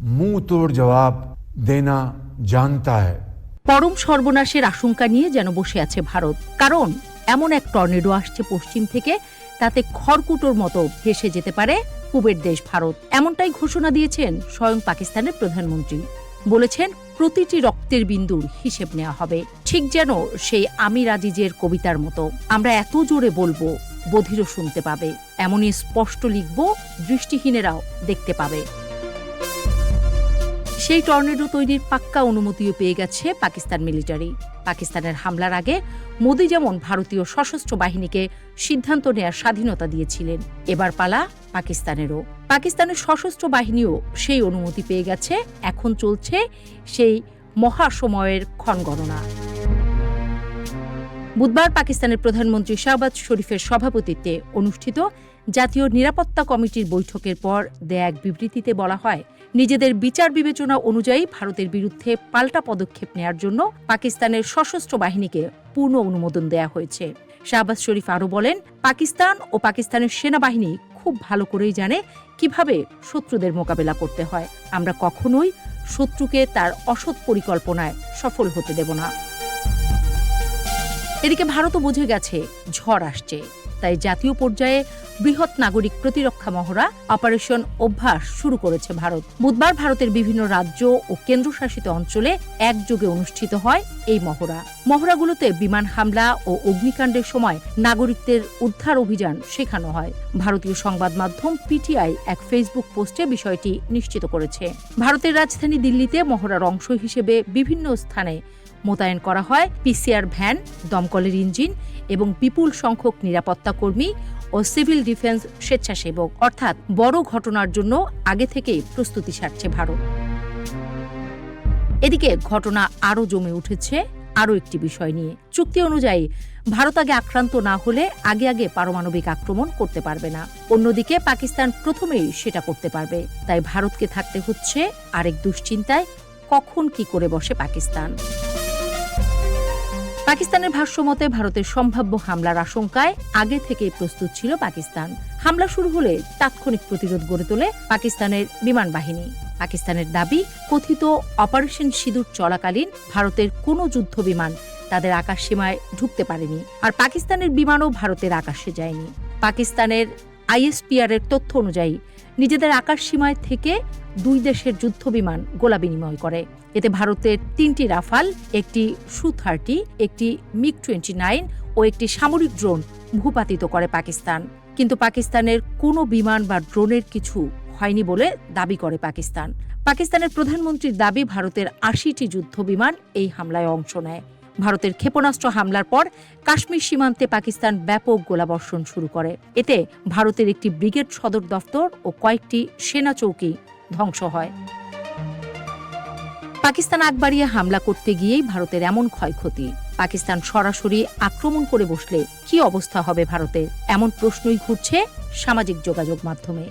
মুঁহ তোর জবাব দেনা জানতা হ্যায় পরম সর্বনাশের আশঙ্কা নিয়ে যেন বসে আছে ভারত। কারণ এমন এক টর্নেডো আসছে পশ্চিম থেকে, তাতে খড়কুটোর মতো ভেসে যেতে পারে কুবের দেশ ভারত। এমনটাই ঘোষণা দিয়েছেন স্বয়ং পাকিস্তানের প্রধানমন্ত্রী। বলেছেন, প্রতিটি রক্তের বিন্দুর হিসেব নেওয়া হবে। ঠিক যেন সেই আমির আজিজের কবিতার মতো। আমরা এত জোরে বলব, বধিরও শুনতে পাবে। এমনই স্পষ্ট লিখব, দৃষ্টিহীনেরাও দেখতে পাবে। সেই টর্নেডো তৈরির পাক্কা অনুমতিও পেয়ে গেছে পাকিস্তান মিলিটারি। পাকিস্তানের হামলার আগে মোদী যেমন ভারতীয় সশস্ত্র বাহিনীকে সিদ্ধান্ত নেয়ার স্বাধীনতা দিয়েছিলেন, এবার পালা পাকিস্তানেরও। পাকিস্তানের সশস্ত্র বাহিনীও সেই অনুমতি পেয়ে গেছে, এখন চলছে সেই মহাসময়ের ক্ষণগণনা। বুধবার পাকিস্তানের প্রধানমন্ত্রী শাহবাজ শরীফের সভাপতিত্বে অনুষ্ঠিত জাতীয় নিরাপত্তা কমিটির বৈঠকের পর দেয়া এক বিবৃতিতে বলা হয়, নিজেদের বিচার বিবেচনা অনুযায়ী ভারতের বিরুদ্ধে পাল্টা পদক্ষেপ নেয়ার জন্য পাকিস্তানের সশস্ত্র বাহিনীকে পূর্ণ অনুমোদন দেয়া হয়েছে। শাহবাজ শরীফ আরও বলেন, পাকিস্তান ও পাকিস্তানের সেনাবাহিনী খুব ভালো করেই জানে কীভাবে শত্রুদের মোকাবেলা করতে হয়। আমরা কখনোই শত্রুকে তার অসৎ পরিকল্পনায় সফল হতে দেব না। এদিকে ভারতও বুঝে গেছে, ঝড় আসছে। তাই জাতীয় পর্যায়ে বৃহৎ নাগরিক প্রতিরক্ষা মহড়া অপারেশন অভ্যাস শুরু করেছে ভারত। বুধবার ভারতের বিভিন্ন রাজ্য ও কেন্দ্রশাসিত অঞ্চলে একযোগে অনুষ্ঠিত হয় এই মহড়া। মহড়াগুলোতে বিমান হামলা ও অগ্নিকাণ্ডের সময় নাগরিকদের উদ্ধার অভিযান শেখানো হয়। ভারতীয় সংবাদ মাধ্যম পিটিআই এক ফেসবুক পোস্টে বিষয়টি নিশ্চিত করেছে। ভারতের রাজধানী দিল্লিতে মহড়ার অংশ হিসেবে বিভিন্ন স্থানে মোতায়েন করা হয় পিসিআর ভ্যান, দমকলের ইঞ্জিন এবং বিপুল সংখ্যক নিরাপত্তা কর্মী ও সিভিল ডিফেন্স স্বেচ্ছাসেবক। অর্থাৎ বড় ঘটনার জন্য আগে থেকেই প্রস্তুতি সারছে ভারত। এদিকে ঘটনা আরও জমে উঠেছে আরও একটি বিষয় নিয়ে। চুক্তি অনুযায়ী ভারত আগে আক্রান্ত না হলে আগে আগে পারমাণবিক আক্রমণ করতে পারবে না। অন্যদিকে পাকিস্তান প্রথমেই সেটা করতে পারবে। তাই ভারতকে থাকতে হচ্ছে আরেক দুশ্চিন্তায়, কখন কি করে বসে পাকিস্তান। পাকিস্তানের ভাষ্যমতে ভারতের সম্ভাব্য হামলার আশঙ্কায় আগে থেকেই প্রস্তুত ছিল পাকিস্তান। হামলা শুরু হলে তাৎক্ষণিক প্রতিরোধ গড়ে তোলে পাকিস্তানের বিমান বাহিনী। পাকিস্তানের দাবি, কথিত অপারেশন সিঁদুর চলাকালীন ভারতের কোনো যুদ্ধ বিমান তাদের আকাশ সীমায় ঢুকতে পারেনি আর পাকিস্তানের বিমানও ভারতের আকাশে যায়নি। পাকিস্তানের আইএসপিআর এর তথ্য অনুযায়ী, নিজেদের আকাশ সীমায় থেকে দুই দেশের যুদ্ধ বিমান গোলা বিনিময় করে। এতে ভারতের তিনটি রাফাল, একটি সু থার্টি, একটি মিগ টোয়েন্টি নাইন ও একটি সামরিক ড্রোন ভূপাতিত করে পাকিস্তান। কিন্তু পাকিস্তানের কোনো বিমান বা ড্রোনের কিছু হয়নি বলে দাবি করে পাকিস্তান। পাকিস্তানের প্রধানমন্ত্রীর দাবি, ভারতের আশিটি যুদ্ধ বিমান এই হামলায় অংশ নেয়। ভারতের ক্ষেপণাস্ত্র হামলার পর কাশ্মীর সীমান্তে পাকিস্তান ব্যাপক গোলাবর্ষণ শুরু করে। এতে ভারতের একটি ব্রিগেড সদর দফতর ও কয়েকটি সেনা চৌকি ধ্বংস হয়। পাকিস্তান আগবাড়িয়ে হামলা করতে গিয়েই ভারতের এমন ক্ষয়ক্ষতি। পাকিস্তান সরাসরি আক্রমণ করে বসলে কি অবস্থা হবে ভারতের? এমন প্রশ্নই ঘুরছে সামাজিক যোগাযোগ মাধ্যমে।